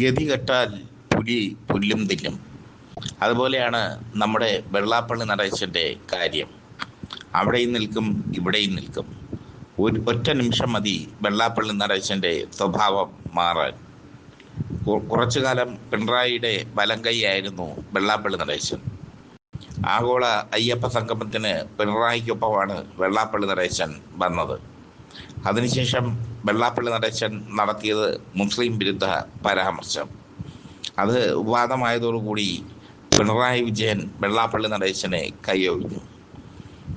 ഗതി കെട്ടാൽ പുലി പുല്ലും തിന്നും. അതുപോലെയാണ് നമ്മുടെ വെള്ളാപ്പള്ളി നടേശന്റെ കാര്യം. അവിടെയും നിൽക്കും ഇവിടെയും നിൽക്കും. ഒരു ഒറ്റ നിമിഷം മതി വെള്ളാപ്പള്ളി നടേശന്റെ സ്വഭാവം മാറാൻ. കുറച്ചു കാലം പിണറായിയുടെ വലം കൈയായിരുന്നു വെള്ളാപ്പള്ളി നടേശൻ. ആഗോള അയ്യപ്പ സംഗമത്തിന് പിണറായിക്കൊപ്പമാണ് വെള്ളാപ്പള്ളി നടേശൻ വന്നത്. അതിനുശേഷം വെള്ളാപ്പള്ളി നടേശൻ നടത്തിയത് മുസ്ലിം വിരുദ്ധ പരാമർശം. അത് വിവാദമായതോടുകൂടി പിണറായി വിജയൻ വെള്ളാപ്പള്ളി നടേശനെ കൈയൊഴിഞ്ഞു.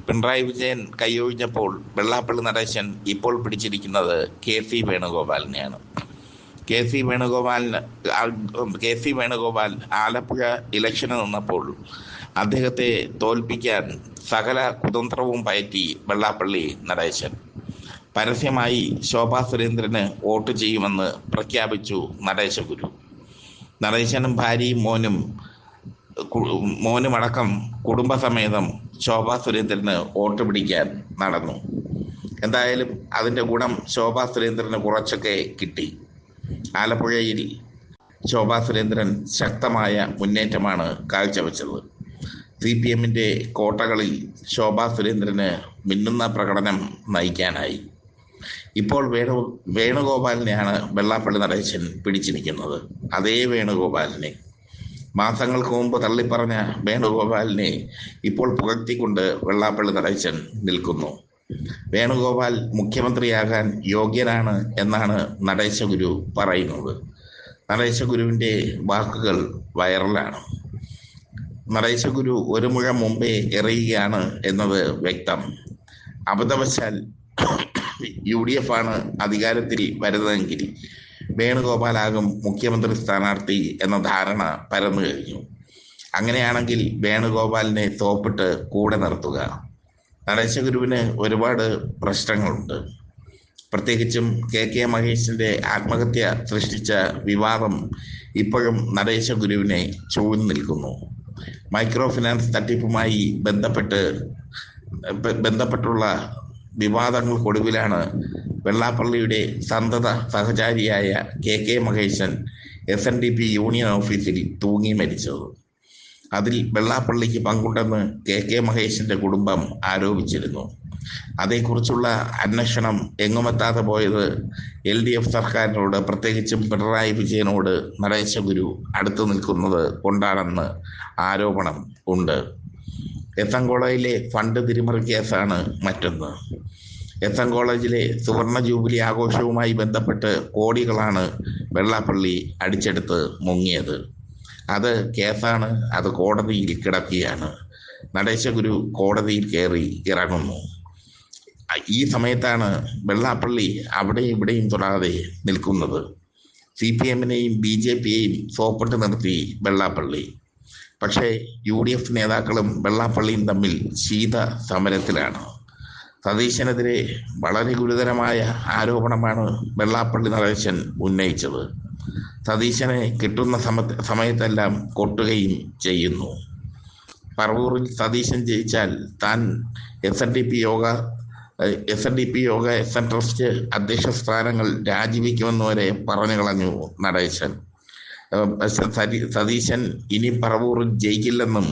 പിണറായി വിജയൻ കൈയൊഴിഞ്ഞപ്പോൾ വെള്ളാപ്പള്ളി നടേശൻ ഇപ്പോൾ പിടിച്ചിരിക്കുന്നത് കെ സി വേണുഗോപാലിനെയാണ്. കെ സി വേണുഗോപാലിന് കെ സി വേണുഗോപാൽ ആലപ്പുഴ ഇലക്ഷന് നിന്നപ്പോൾ അദ്ദേഹത്തെ തോൽപ്പിക്കാൻ സകല കുതന്ത്രവും പയറ്റി വെള്ളാപ്പള്ളി നടേശൻ. പരസ്യമായി ശോഭാ സുരേന്ദ്രന് വോട്ട് ചെയ്യുമെന്ന് പ്രഖ്യാപിച്ചു നടേശഗുരു നടേശനും ഭാര്യയും മോനും മോനുമടക്കം കുടുംബസമേതം ശോഭാ സുരേന്ദ്രന് വോട്ട് പിടിക്കാൻ നടന്നു. എന്തായാലും അതിന്റെ ഗുണം ശോഭാ സുരേന്ദ്രന് കുറച്ചൊക്കെ കിട്ടി. ആലപ്പുഴയിൽ ശോഭാ സുരേന്ദ്രൻ ശക്തമായ മുന്നേറ്റമാണ് കാഴ്ചവെച്ചത്. സി പി എമ്മിന്റെ കോട്ടകളിൽ ശോഭാ സുരേന്ദ്രന് മിന്നുന്ന പ്രകടനം നയിക്കാനായി. ഇപ്പോൾ വേണു വേണുഗോപാലിനെയാണ് വെള്ളാപ്പള്ളി നടേശൻ പിടിച്ചിരിക്കുന്നത്. അതേ വേണുഗോപാലിനെ. മാസങ്ങൾക്ക് മുമ്പ് തള്ളിപ്പറഞ്ഞ വേണുഗോപാലിനെ ഇപ്പോൾ പുകഴ്ത്തിക്കൊണ്ട് വെള്ളാപ്പള്ളി നടേശൻ നിൽക്കുന്നു. വേണുഗോപാൽ മുഖ്യമന്ത്രിയാകാൻ യോഗ്യനാണ് എന്നാണ് നടേശഗുരു പറയുന്നത്. നടേശഗുരുവിന്റെ വാക്കുകൾ വൈറലാണ്. നടേശഗുരു ഒരു മുഴം മുമ്പേ എറിയുകയാണ് എന്നത് വ്യക്തം. അബദ്ധവശാൽ യു ഡി എഫ് ആണ് അധികാരത്തിൽ വരുന്നതെങ്കിൽ വേണുഗോപാലാകും മുഖ്യമന്ത്രി സ്ഥാനാർത്ഥി എന്ന ധാരണ പരന്നു കഴിഞ്ഞു. അങ്ങനെയാണെങ്കിൽ വേണുഗോപാലിനെ തോപ്പിട്ട് കൂടെ നിർത്തുക. നടേശഗുരുവിന് ഒരുപാട് പ്രശ്നങ്ങളുണ്ട്. പ്രത്യേകിച്ചും കെ കെ മഹേഷിന്റെ ആത്മഹത്യ സൃഷ്ടിച്ച വിവാദം ഇപ്പോഴും നടേശഗുരുവിനെ ചൂഴ്ന്നു നിൽക്കുന്നു. മൈക്രോ ഫിനാൻസ് തട്ടിപ്പുമായി ബന്ധപ്പെട്ട് ബന്ധപ്പെട്ടുള്ള വിവാദങ്ങൾക്കൊടുവിലാണ് വെള്ളാപ്പള്ളിയുടെ സന്തത സഹചാരിയായ K K Maheshan S N D P union ഓഫീസിൽ തൂങ്ങി മരിച്ചത് അതിൽ വെള്ളാപ്പള്ളിക്ക് പങ്കുണ്ടെന്ന് കെ കെ മഹേഷിന്റെ കുടുംബം ആരോപിച്ചിരുന്നു. അതേക്കുറിച്ചുള്ള അന്വേഷണം എങ്ങുമെത്താതെ പോയത് എൽ ഡി എഫ് സർക്കാരിനോട് പ്രത്യേകിച്ചും പിണറായി വിജയനോട് നരേശ ഗുരു അടുത്തു നിൽക്കുന്നത് കൊണ്ടാണെന്ന് ആരോപണം ഉണ്ട്. എസ് എൻ കോളേജിലെ ഫണ്ട് തിരിമറി കേസാണ് മറ്റൊന്ന്. എസ് എൻ കോളേജിലെ സുവർണ ജൂബിലി ആഘോഷവുമായി ബന്ധപ്പെട്ട് കോടികളാണ് വെള്ളാപ്പള്ളി അടിച്ചെടുത്ത് മുങ്ങിയത്. അത് കേസാണ് അത് കോടതിയിൽ കിടക്കുകയാണ്. നടേശഗുരു കോടതിയിൽ കയറി ഇറങ്ങുന്നു. ഈ സമയത്താണ് വെള്ളാപ്പള്ളി അവിടെയും ഇവിടെയും തൊടാതെ നിൽക്കുന്നത്. സി പി എമ്മിനെയും ബി ജെ പിയെയും സോപ്പിട്ട് നിർത്തി വെള്ളാപ്പള്ളി. പക്ഷേ യു ഡി എഫ് നേതാക്കളും വെള്ളാപ്പള്ളിയും തമ്മിൽ ശീത സമരത്തിലാണ്. സതീശനെതിരെ വളരെ ഗുരുതരമായ ആരോപണമാണ് വെള്ളാപ്പള്ളി നടേശൻ ഉന്നയിച്ചത്. സതീശനെ കിട്ടുന്ന സമ സമയത്തെല്ലാം കൊട്ടുകയും ചെയ്യുന്നു. പറവൂറിൽ സതീശൻ ജയിച്ചാൽ താൻ എസ് എൻ ഡി പി യോഗ എസ് എൻ ഡി പി യോഗ എസ് എൻ ട്രസ്റ്റ് അധ്യക്ഷ സ്ഥാനങ്ങൾ രാജിവെക്കുമെന്ന് വരെ പറഞ്ഞു കളഞ്ഞു നടേശൻ. സതീശൻ ഇനി പറവൂർ ജയിക്കില്ലെന്നും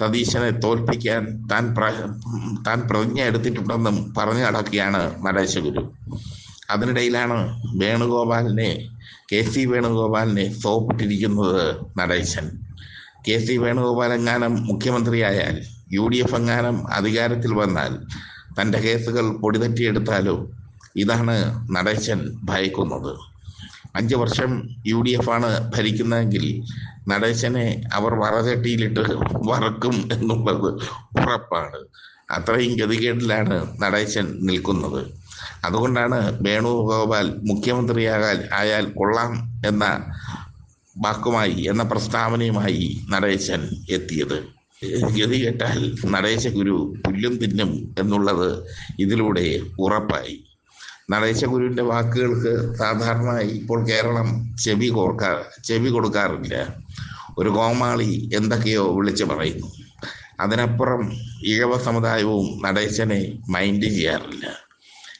സതീശനെ തോൽപ്പിക്കാൻ താൻ താൻ പ്രതിജ്ഞ എടുത്തിട്ടുണ്ടെന്നും പറഞ്ഞു നടക്കുകയാണ് നടേശഗുരു അതിനിടയിലാണ് വേണുഗോപാലിനെ കെ സി വേണുഗോപാലിനെ സോപ്പിട്ടിരിക്കുന്നത് നടേശൻ. കെ സി വേണുഗോപാൽ എങ്ങാനും മുഖ്യമന്ത്രിയായാൽ യു ഡി എഫ് എങ്ങാനും അധികാരത്തിൽ വന്നാൽ തന്റെ കേസുകൾ പൊടിതട്ടിയെടുത്താലോ ഇതാണ് നടേശൻ ഭയക്കുന്നത്. അഞ്ച് വർഷം യു ഡി എഫ് ആണ് ഭരിക്കുന്നതെങ്കിൽ നടേശനെ അവർ വറചട്ടിയിലിട്ട് വറക്കും എന്നുള്ളത് ഉറപ്പാണ്. അത്രയും ഗതികേടിലാണ് നടേശൻ നിൽക്കുന്നത്. അതുകൊണ്ടാണ് വേണുഗോപാൽ മുഖ്യമന്ത്രിയാകാൻ ആയാൽ കൊള്ളാം എന്ന വാക്കുമായി എന്ന പ്രസ്താവനയുമായി നടേശൻ എത്തിയത്. ഗതി കേട്ടാൽ നടേശ ഗുരു പുല്ലും തിന്നും എന്നുള്ളത് ഇതിലൂടെ ഉറപ്പായി. നടേശ ഗുരുവിന്റെ വാക്കുകൾക്ക് സാധാരണ ഇപ്പോൾ കേരളം ചെവി കൊടുക്കാ ചെവി കൊടുക്കാറില്ല. ഒരു കോമാളി എന്തൊക്കെയോ വിളിച്ചു പറയുന്നു. അതിനപ്പുറം ഈഴവ സമുദായവും നടേശനെ മൈൻഡ് ചെയ്യാറില്ല.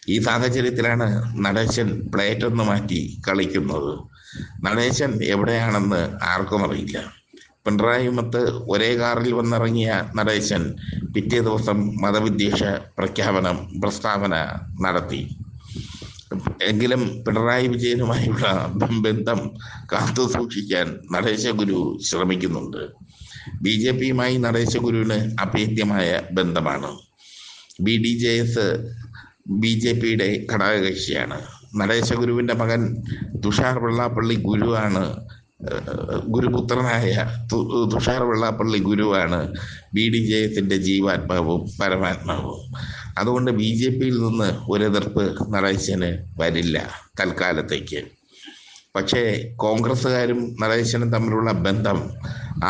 ഈ സാഹചര്യത്തിലാണ് നടേശൻ പ്ലേറ്റ് ഒന്ന് മാറ്റി കളിക്കുന്നത്. നടേശൻ എവിടെയാണെന്ന് ആർക്കും അറിയില്ല. പിണറായിമത്ത് ഒരേ കാറിൽ വന്നിറങ്ങിയ നടേശൻ പിറ്റേ ദിവസം മതവിദ്വേഷ പ്രഖ്യാപനം പ്രസ്താവന നടത്തി. എങ്കിലും പിണറായി വിജയനുമായുള്ള ബന്ധം കാത്തു സൂക്ഷിക്കാൻ നടേശഗുരു ശ്രമിക്കുന്നുണ്ട്. ബി ജെ പിയുമായി നടേശഗുരുവിന് അഭേദ്യമായ ബന്ധമാണ്. B D J S B J പിയുടെ ഘടകകക്ഷിയാണ്. നടേശഗുരുവിന്റെ മകൻ തുഷാർ വെള്ളാപ്പള്ളി ഗുരുവാണ് ഗുരുപുത്രനായ തുഷാർ വെള്ളാപ്പള്ളി ഗുരുവാണ് ബി ഡി ജെ എസിന്റെ ജീവാത്മാവും പരമാത്മാവും. അതുകൊണ്ട് ബി ജെ പിയിൽ നിന്ന് ഒരു എതിർപ്പ് നടേശന് വരില്ല തൽക്കാലത്തേക്ക്. പക്ഷേ കോൺഗ്രസ്സുകാരും നടേശനും തമ്മിലുള്ള ബന്ധം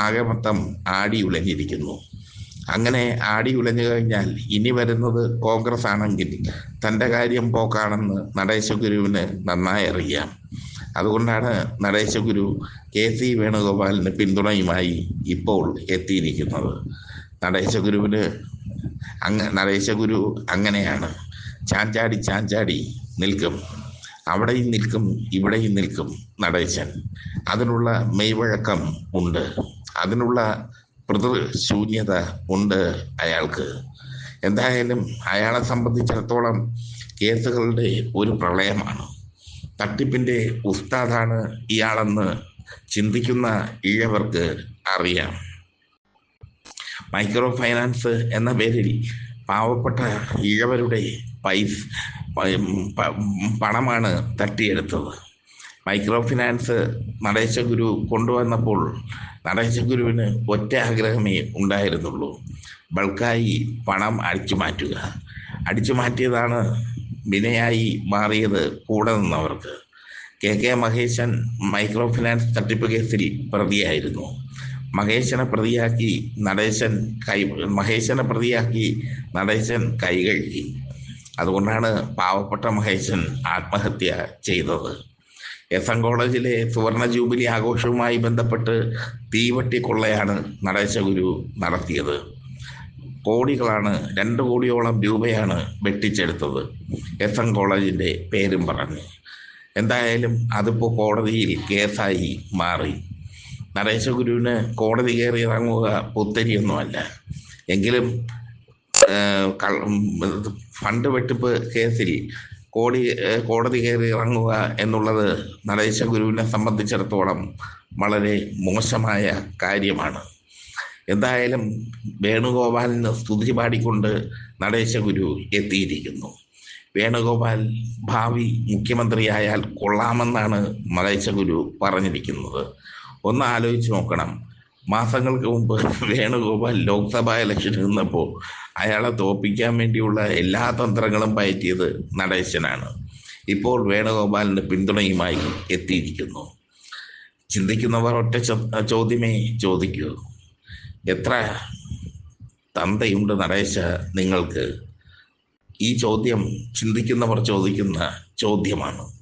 ആകെ മൊത്തം ആടി ഉലഞ്ഞിരിക്കുന്നു. അങ്ങനെ ആടി ഉലഞ്ഞു കഴിഞ്ഞാൽ ഇനി വരുന്നത് കോൺഗ്രസ് ആണെങ്കിൽ തന്റെ കാര്യം പോക്കാണെന്ന് നടേശ ഗുരുവിന് നന്നായി അറിയാം. അതുകൊണ്ടാണ് നടേശ ഗുരു കെ സി വേണുഗോപാലിന് പിന്തുണയുമായി ഇപ്പോൾ എത്തിയിരിക്കുന്നത്. നടേശ നടേശഗുരുവിന് അങ്ങ നടേശഗുരു അങ്ങനെയാണ്. ചാഞ്ചാടി ചാഞ്ചാടി നിൽക്കും. അവിടെയും നിൽക്കും ഇവിടെയും നിൽക്കും നടേശൻ. അതിനുള്ള മെയ്വഴക്കം ഉണ്ട്. അതിനുള്ള പ്രതിശൂന്യത ഉണ്ട് അയാൾക്ക്. എന്തായാലും അയാളെ സംബന്ധിച്ചിടത്തോളം കേസുകളുടെ ഒരു പ്രളയമാണ്. തട്ടിപ്പിന്റെ ഉസ്താദാണ് ഇയാളെന്ന് ചിന്തിക്കുന്ന ഇഴവർക്ക് അറിയാം. മൈക്രോ ഫൈനാൻസ് എന്ന പേരിൽ പാവപ്പെട്ട ഇഴവരുടെ പൈസ പണമാണ് തട്ടിയെടുത്തത്. മൈക്രോ ഫിനാൻസ് നടേശ ഗുരു കൊണ്ടുവന്നപ്പോൾ നടേശ ഗുരുവിന് ഒറ്റ ആഗ്രഹമേ ഉണ്ടായിരുന്നുള്ളൂ. ബൾക്കായി പണം അടിച്ചു മാറ്റുക അടിച്ചു മാറ്റിയതാണ് വിനയായി മാറിയത് കൂടെ നിന്നവർക്ക്. K K Maheshan micro finance തട്ടിപ്പ് കേസിൽ പ്രതിയായിരുന്നു. മഹേശനെ പ്രതിയാക്കി നടേശൻ കൈ മഹേശനെ പ്രതിയാക്കി നടേശൻ കൈകഴുകി അതുകൊണ്ടാണ് പാവപ്പെട്ട മഹേശൻ ആത്മഹത്യ ചെയ്തത്. എസ് എൻ കോളേജിലെ സുവർണ ജൂബിലി ആഘോഷവുമായി ബന്ധപ്പെട്ട് തീവട്ടി കൊള്ളയാണ് നടേശഗുരു നടത്തിയത്. കോടികളാണ് രണ്ട് കോടിയോളം രൂപയാണ് വെട്ടിച്ചെടുത്തത്. എസ് എൻ കോളേജിന്റെ പേരും പറഞ്ഞ്. എന്തായാലും അതിപ്പോൾ കോടതിയിൽ കേസായി മാറി. നടേശഗുരുവിന് കോടതി കയറി ഇറങ്ങുക പുത്തരിയൊന്നുമല്ല. എങ്കിലും ഫണ്ട് വെട്ടിപ്പ് കേസിൽ കോടി കോടതി കയറി ഇറങ്ങുക എന്നുള്ളത് നടേശ ഗുരുവിനെ സംബന്ധിച്ചിടത്തോളം വളരെ മോശമായ കാര്യമാണ്. എന്തായാലും വേണുഗോപാലിന് സ്തുതി പാടിക്കൊണ്ട് നടേശ ഗുരു എത്തിയിരിക്കുന്നു. വേണുഗോപാൽ ഭാവി മുഖ്യമന്ത്രിയായാൽ കൊള്ളാമെന്നാണ് നടേശ ഗുരു പറഞ്ഞിരിക്കുന്നത്. ഒന്ന് ആലോചിച്ച് നോക്കണം. മാസങ്ങൾക്ക് മുമ്പ് വേണുഗോപാൽ ലോക്സഭാ ഇലക്ഷന് നിന്നപ്പോൾ അയാളെ തോപ്പിക്കാൻ വേണ്ടിയുള്ള എല്ലാ തന്ത്രങ്ങളും പയറ്റിയത് നടേശനാണ്. ഇപ്പോൾ വേണുഗോപാലിന്റെ പിന്തുണയുമായി എത്തിയിരിക്കുന്നു. ചിന്തിക്കുന്നവർ ഒറ്റ ചോദ്യമേ ചോദിക്കൂ. എത്ര തന്തയുണ്ട് നരേശ നിങ്ങൾക്ക്? ഈ ചോദ്യം ചിന്തിക്കുന്നവർ ചോദിക്കുന്ന ചോദ്യമാണ്.